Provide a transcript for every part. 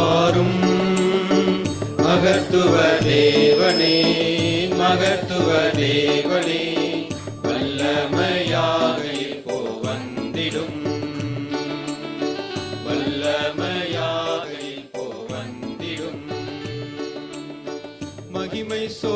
வாரும். மகத்துவ தேவனே மகத்துவ தேவனே வல்லமையாக இப்போ வந்திடும். வல்லமையாக இப்போ வந்திடும். மகிமை சோ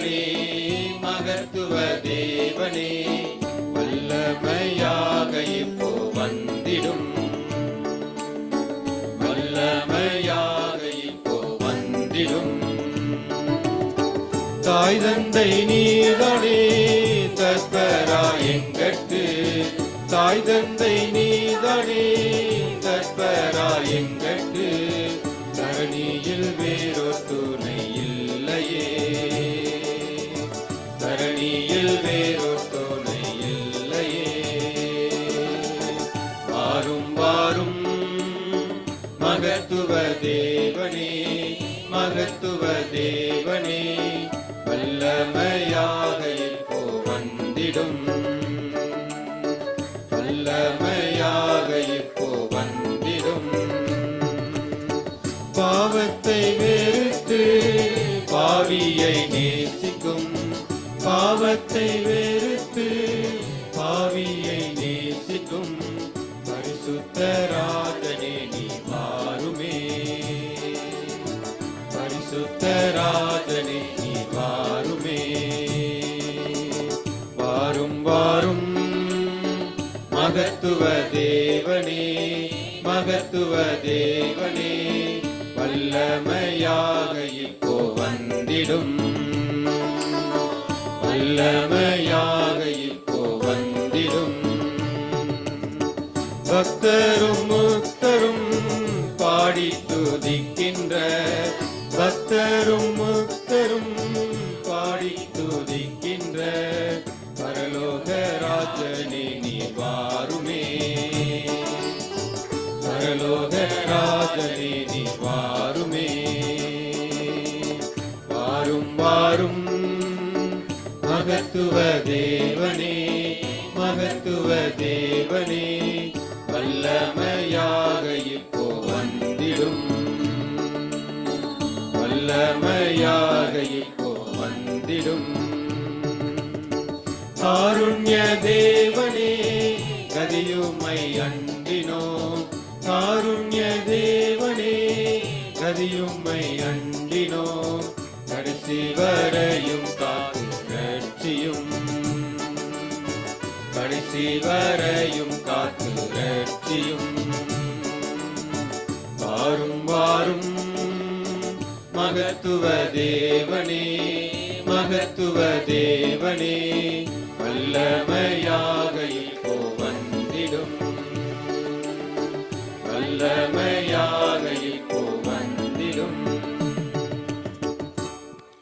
தேவனே மகத்துவ தேவனே வல்லமையாக இப்போ வந்திடும். வல்லமையாக இப்போ வந்திடும். தாய் தந்தை நீதானே தஸ்பரா எங்கட்கு தாய் தந்தை நீ மகத்துவ தேவனே மகத்துவ தேவனே வல்லமையாக இப்போ வந்திடும். வல்லமையாக இப்போ வந்திடும். பாவத்தை வெறுத்து பாவியை நேசிக்கும். பாவத்தை வெறுத்து பாவியை நேசிக்கும். பரிசுத்தராக மகத்துவ தேவனே மகத்துவ தேவனே வல்லமையாக இப்போ வந்திடும். வல்லமையாக இப்போ வந்திடும். பக்தரும் முக்தரும் பாடி துதிக்கின்ற பக்தரும் முக்தரும் பாடி துதிக்கின்ற ராஜனே நீ வாருமே. வாரும் வாரும் மகத்துவ தேவனே மகத்துவ தேவனே. வல்லமையாக இப்போ வந்திடும். வல்லமையாக இப்போ வந்திடும். காருண்ய தேவனே கதியுமை அண்டினோ கதியுமை அண்டினோ கடைசி வரையும் காத்து ரட்சியும் கடைசி வரையும் காத்து ரட்சியும் வாரும் வாரும் மகத்துவ தேவனே மகத்துவ தேவனே வல்லமையாக இப்போ வந்திடும். வல்லமை